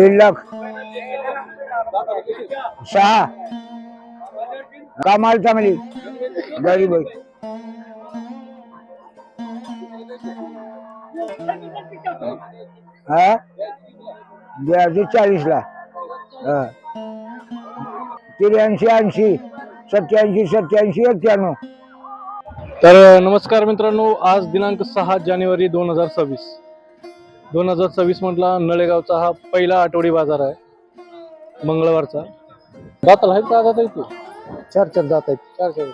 दीड लाख. सहा. कामाला चांगली गरीब आहे. हा? द्यायची चाळीस ला हा. त्र्याऐंशी ऐंशी सत्याऐंशी सत्याऐंशी एक्क्याण्णव तर नमस्कार मित्रांनो आज दिनांक सहा जानेवारी दोन हजार सव्वीस. दोन हजार सव्वीस म्हटला नळेगावचा हा पहिला आठवडी बाजार आहे. मंगळवारचा. दाताला आहेत का दाता येतो चार चार जात आहेत. चार चार.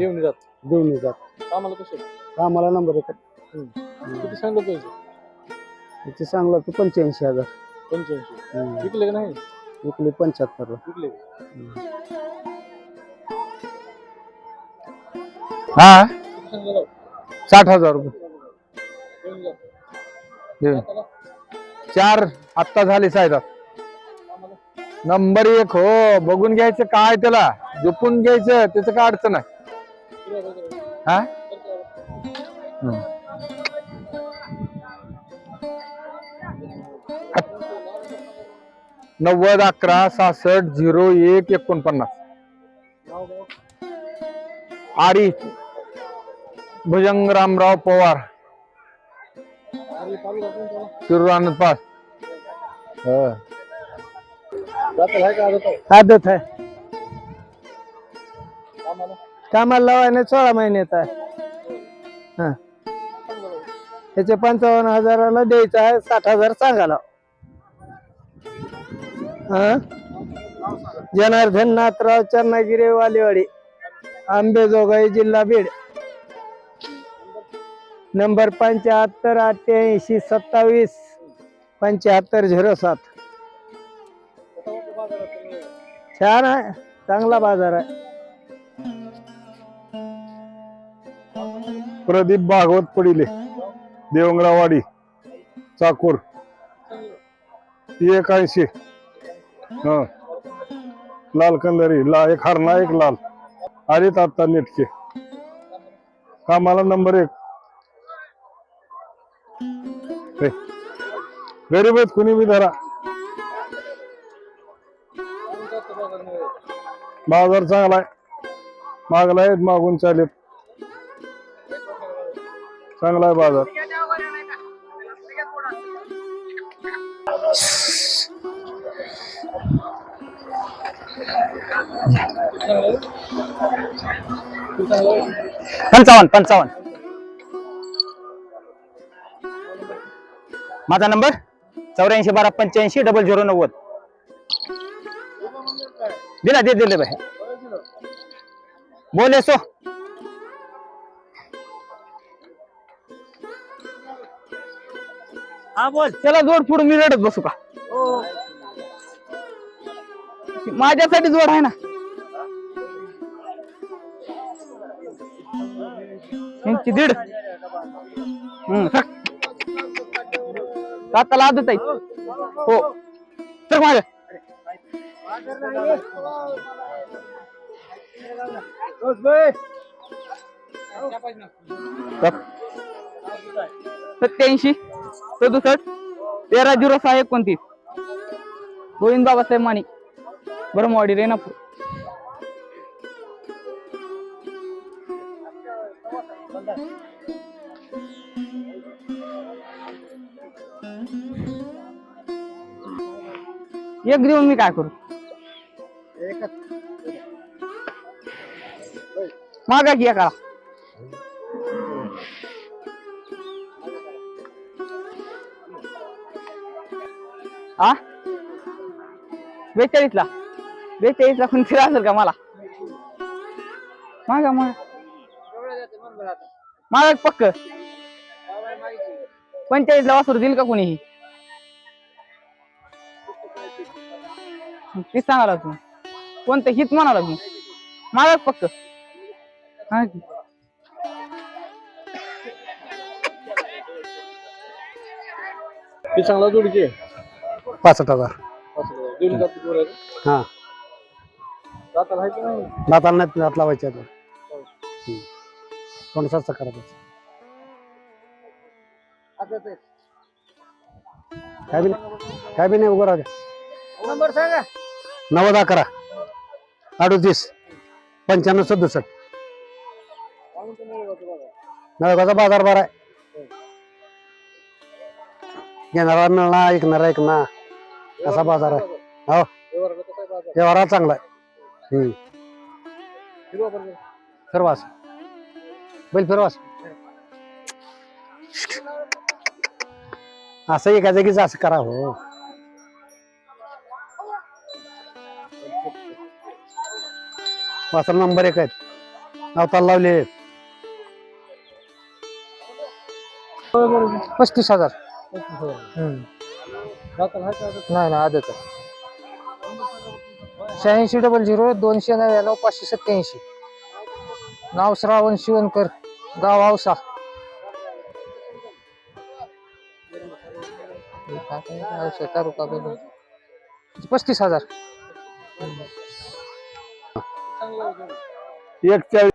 येऊन जात दोन्ही जात कामाला कसे कामाला नंबर येतात किती सांगतो पैसे ते चांगला तू? पंच्याऐंशी हजार. पंच्याऐंशी. विकले का नाही? विकले पंच्याहत्तर विकले. हा. किती राव? साठ हजार रुपये. जात. चार आत्ता झाले साहेब. नंबर एक हो बघून घ्यायचं काय त्याला. झोपून घ्यायचं त्याचं काय अडचण आहे हा? नव्वद अकरा सहासष्ट झिरो एक एकोणपन्नास. नाव आरी. भुजंग रामराव पवार. आणि तालुका पास आदत आहे? कामाला? कामाला लावायला सोळा महिन्यात आहे. हा. त्याचे पंचावन्न हजाराला द्यायचं आहे साठ हजार सांगायला. हा? जनार्दन नाथराव चरणागिरी वालेवाडी आंबेजोगाई जिल्हा बीड. नंबर पंच्याहत्तर अठ्ठ्याऐंशी सत्तावीस पंच्याहत्तर झिरो सात. छान आहे. चांगला बाजार आहे. प्रदीप भागवत पडिले देवंगरावाडी चाकूर. एक ऐंशी हा. लाल कंदरी ला एक हरणा एक लाल. आलेत आता नेटके कामाला नंबर एक. गरीब आहेत कुणी बी धरा. बाजार चांगला आहे. मागला आहेत मागून चालेल चांगला आहे बाजार. पंचावन्न पंचावन्न. माझा नंबर चौऱ्याऐंशी बारा पंच्याऐंशी डबल झिरो नव्वद. दिला दे दिले बाय बोले सो हा बोल. त्याला जोड पुढे मी रडत बसू का? माझ्यासाठी जोड आहे ना? दीड. हम्म दाताला आदत आहे. हो. तर माझ्या सत्याऐंशी सदुसष्ट तेरा झिरो सहा एकोणतीस. गोविंद बाबासाहेब माणी ब्रह्मवाडी रेणापूर एक देऊन मी काय करू? मागा की एका हा बेचाळीसला. बेचाळीसला कोण फिरा असेल का मला? मागा मागा. मागा पक्क. पंचाळीस ला वासरू देईल का कोणीही? ते सांगायला तू कोणतं हित म्हणाला तू मागा पक्क हा की. किती सांगला जोडीचे पासष्ट हजार. जात. हा. दाताला आहे का नाही? दाताला नाही दात लावायचे आता. कोण स्वस्त करायचं. काय बी नाही. काय बी नाही उभं राहू द्या. नंबर सांगा. नव्वद अकरा अडोतीस पंच्याण्णव सदुसष्ट. नळगाचा बाजार बारा आहे. घेणारा मिळणार ऐकणारा ऐकणार असा बाजार आहे. हो. व्यवहार चांगला आहे. हम्म. फिरवास बैल फिरवास असं एका जागीच असं करा हो वासर नंबर एक आहेत. अवतार लावले. पस्तीस हजार. नाही ना आदत शहाऐंशी डबल झिरो दोनशे नव्याण्णव पाचशे सत्याऐंशी नाव श्रावण शिवणकर गाव औसा औसा तालुका बेलूर. पस्तीस हजार. एक चार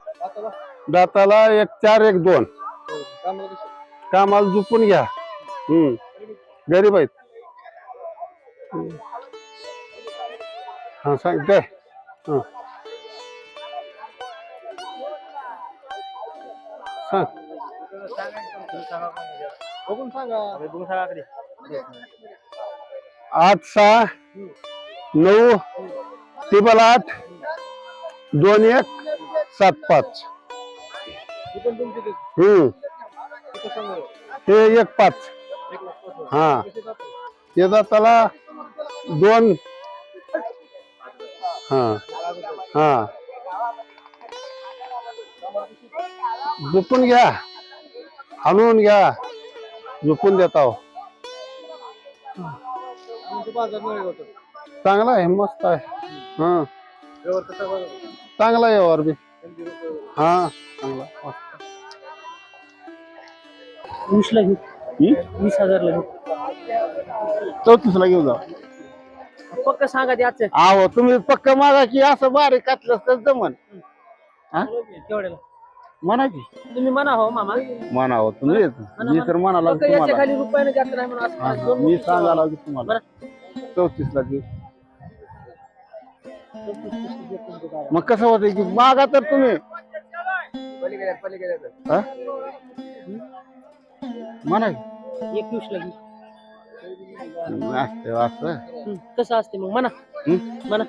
दाताला एक चार एक दोन. कामाला झुपून घ्या. हम्म. गरीब आहेत. हा सांगते हा. सांग. आठ सहा नऊ टिबल आठ दोन एक सात पाच. हम्म. हे एक पाच. हा. ते दाताला दोन. हा. हा. झुपून घ्या. आणून घ्या. झुपून देता हो. चांगला आहे मस्त आहे. हा. चांगला आहे व्यवहार बी. हा चांगला मस्त. वीसला घेऊ. हम्म? वीस हजारला घेऊ. चौतीसला घेऊन जा पक्क सांगा ते आजचं. आहो तुम्ही पक्क मागा की असं बारीक कातलं तर जमन म्हणा की. तुम्ही म्हणा हो मामा. म्हणा हो तुम्ही मी तर म्हणाला पक्क याच्या तुम्हाला खाली रुपयाने घेतलं नाही म्हणून असं हा, काय हा, दोन मी सांगायला की तुम्हाला चौतीसला घेऊ मग कसं होतं की मागा तर तुम्ही. हा? म्हणा की. एकवीसला घेऊ असते असं हं, कसं असते मग? म्हणा. हं? म्हणा.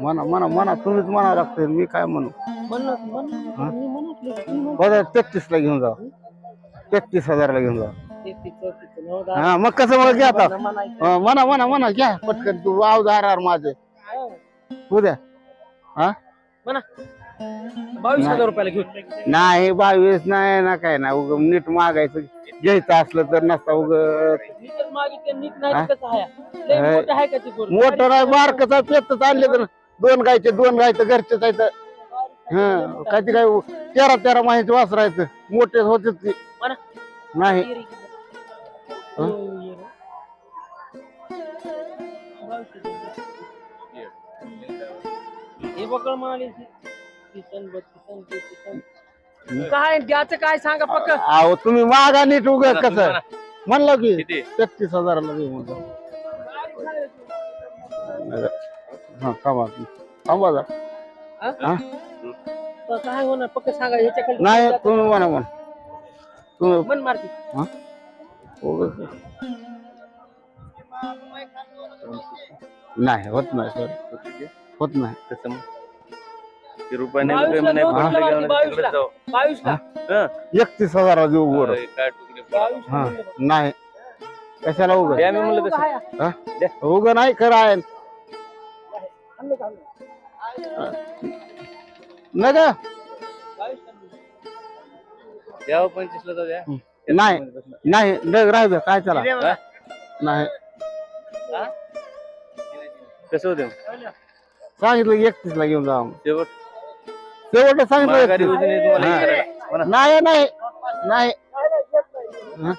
म्हणा म्हणा म्हणा तुम्हीच म्हणा लागते मी काय म्हणू? मी तेहतीस ला घेऊन जा तेहतीस हजारला घेऊन जा तेहतीस, चौतीस. हा मग कसं मग घ्या आता. म्हणा. हा, म्हणा म्हणा म्हणा घ्या. पटकन तू आव माझे. उद्या हा? म्हणा. बावीस हजार रुपयाला घेऊ नाही बावीस नाही ना काय ना उग नीट मागायचं. घ्यायचं असलं तर नसता उग. मागितलं, नीट नाही हा? कसं आहे. लय हा. मोठं आहे का ते पोरं? मोटर आहे बारकच आहे पेतच आणले तर दोन गायचे दोन गायचं घरचेच आहेत. हा काय ते काय तेरा तेरा महिन्याचे वासरायचं. मोठे होते ते. म्हणा. नाही. काय द्याचं काय सांगा पक्क. अहो तुम्ही मागा नीट उग कसं? म्हणलं की तेहतीस हजाराला देऊ म्हणतो हा थांबा थांबा जा. हा? काय होणार? पक्क सांगा ह्याच्या खाली नाही तुम्ही म्हणा म्हणा तुम्ही मन मारती. उगाच. नाही. होत नाही सर. होत नाही. रुपयाने बावीसला नाही नऊ पडलं टक्का की बावीसला. तिकडे जाऊ. बावीसला? एकतीस हजारा देऊ वर अरे, काय तुकडे बावीसला हा. नाही. कशाला उग द्या मी म्हणलं तसं. उग नाही खरं का? द्या हो पंचवीसला जाऊ द्या. नाही नाही डग राहू दे काय चला नाही कसं होतं सांगितलं एकतीस ला घेऊन जा शेवट शेवट सांगितलं माघारी 31. वजन आहे तुम्हाला. हे करायला. म्हणा. नाही नाही नाही हा.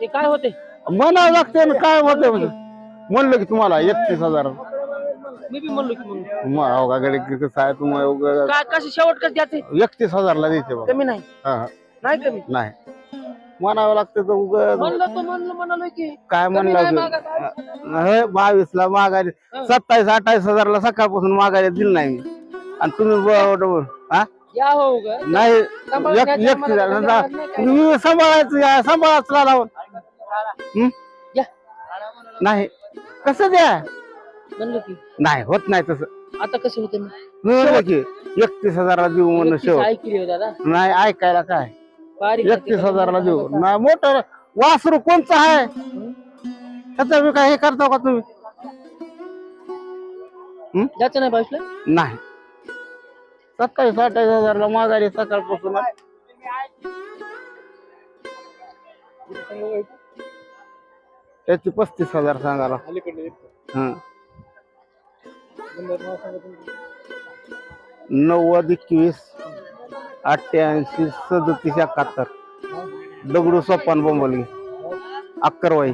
ते काय होते म्हणावं लागते ना काय होते म्हणजे म्हणलं की तुम्हाला एकतीस हजार मी बी म्हणलो की मग मग अवघाकडे कसं आहे तुम्हाला काय कसे शेवट कसं द्यायचे? एकतीस हजारला द्यायचे बघा कमी नाही. हा, हा. नाही कमी. नाही. म्हणावं लागतं तर उगाच म्हणलं तो म्हणलं म्हणालो की. काय कमी म्हणलं नाही? होय, बावीस ला माघारी सत्तावीस अठ्ठावीस हजारला सकाळपासून माघारी दिली नाही मी. आणि तुम्ही ब- ब- हा? या हो नाही. एक- नाही काय. तुम्ही सांभाळायचं या सांभाळाच लावून या. नाही. कसं द्या? म्हणलं की? नाही होत नाही तसं. आता कसं होते मग? मी की एकतीस हजारला देऊ म्हणून एकतीस शेवट. ऐकली हो दादा. नाही ऐकायला काय? बारीक एकतीस हजारला देऊ. नाही मोटर वासरू कोणचं आहे? त्याचा बी काय हे करता का तुम्ही? जायचं नाही बाईसला नाही. सत्तावीस अठ्ठावीस हजारला माघारी सकाळपासून. त्याची पस्तीस हजार सांगायला. हं. नव्वद एकवीस अठ्ठ्याऐंशी सदतीस एकाहत्तर. दगडू सोपान बोंबलगी अक्करवाई